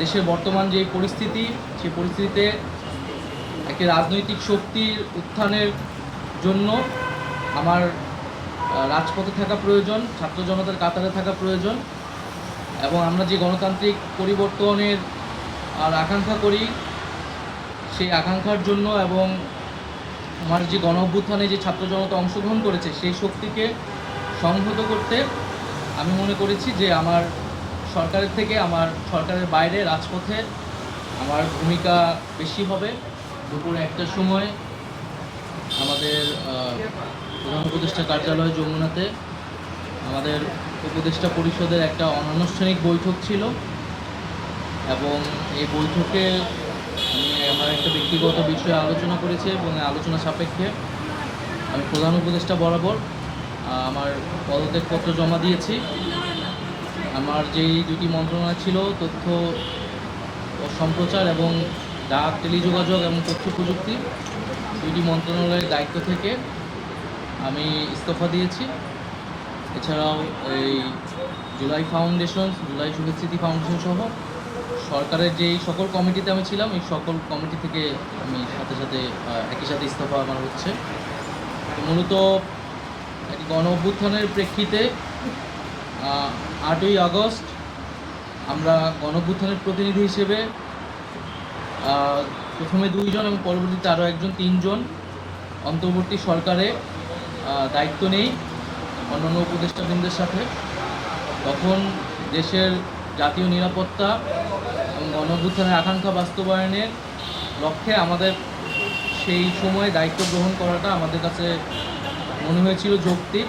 দেশের বর্তমান যে পরিস্থিতি, সেই পরিস্থিতিতে একটি রাজনৈতিক শক্তির উত্থানের জন্য আমার রাজপথে থাকা প্রয়োজন, ছাত্র জনতার কাতারে থাকা প্রয়োজন এবং আমরা যে গণতান্ত্রিক পরিবর্তনের আর আকাঙ্ক্ষা করি, সেই আকাঙ্ক্ষার জন্য এবং আমার যে গণ অভ্যুত্থানে যে ছাত্র জনতা অংশগ্রহণ করেছে, সেই শক্তিকে সংহত করতে আমি মনে করেছি যে আমার সরকারের থেকে আমার, সরকারের বাইরে, রাজপথে আমার ভূমিকা বেশি হবে। দুপুর একটার সময় আমাদের প্রধান উপদেষ্টা কার্যালয় যমুনাতে আমাদের উপদেষ্টা পরিষদের একটা অনানুষ্ঠানিক বৈঠক ছিল এবং এই বৈঠকে আমি আমার একটা ব্যক্তিগত বিষয়ে আলোচনা করেছি এবং আলোচনা সাপেক্ষে আমি প্রধান উপদেষ্টা বরাবর আমার পদত্যাগপত্র জমা দিয়েছি। আমার যেই দুটি মন্ত্রণালয় ছিল, তথ্য ও সম্প্রচার এবং ডাক, টেলিযোগাযোগ এবং তথ্য প্রযুক্তি দুটি মন্ত্রণালয়ের দায়িত্ব থেকে আমি ইস্তফা দিয়েছি। এছাড়াও এই জুলাই ফাউন্ডেশন, জুলাই স্মৃতি ফাউন্ডেশন সহ সরকারের যেই সকল কমিটিতে আমি ছিলাম, এই সকল কমিটি থেকে আমি সাথে সাথে একই সাথে ইস্তফা আমার হচ্ছে। মূলত গণ অভ্যুত্থানের প্রেক্ষিতে আটই আগস্ট আমরা গণ প্রতিনিধি হিসেবে প্রথমে দুইজন এবং পরবর্তীতে আরও একজন, তিনজন অন্তর্বর্তী সরকারে দায়িত্ব নেই অন্যান্য উপদেষ্টাবৃন্দের সাথে। তখন দেশের জাতীয় নিরাপত্তা এবং গণ আকাঙ্ক্ষা বাস্তবায়নের লক্ষ্যে আমাদের সেই সময়ে দায়িত্ব গ্রহণ করাটা আমাদের কাছে মনে হয়েছিল যৌক্তিক।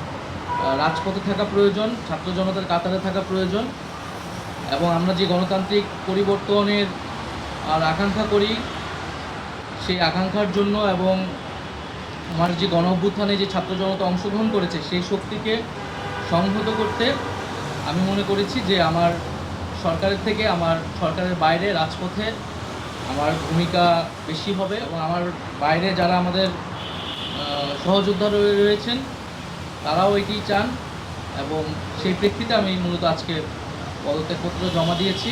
রাজপথে থাকা প্রয়োজন, ছাত্র জনতার কাতারে থাকা প্রয়োজন, এবং আমরা যে গণতান্ত্রিক পরিবর্তনের আর আকাঙ্ক্ষা করি, সেই আকাঙ্ক্ষার জন্য এবং আমার যে গণ অভ্যুত্থানে যে ছাত্র জনতা অংশগ্রহণ করেছে, সেই শক্তিকে সংহত করতে আমি মনে করেছি যে আমার সরকারের থেকে, আমার সরকারের বাইরে রাজপথে আমার ভূমিকা বেশি হবে এবং আমার বাইরে যারা আমাদের সহযোদ্ধা রয়ে- রয়েছেন তারাও এটি চান এবং সেই প্রেক্ষিতে আমি মূলত আজকে পদত্যাগপত্র জমা দিয়েছি।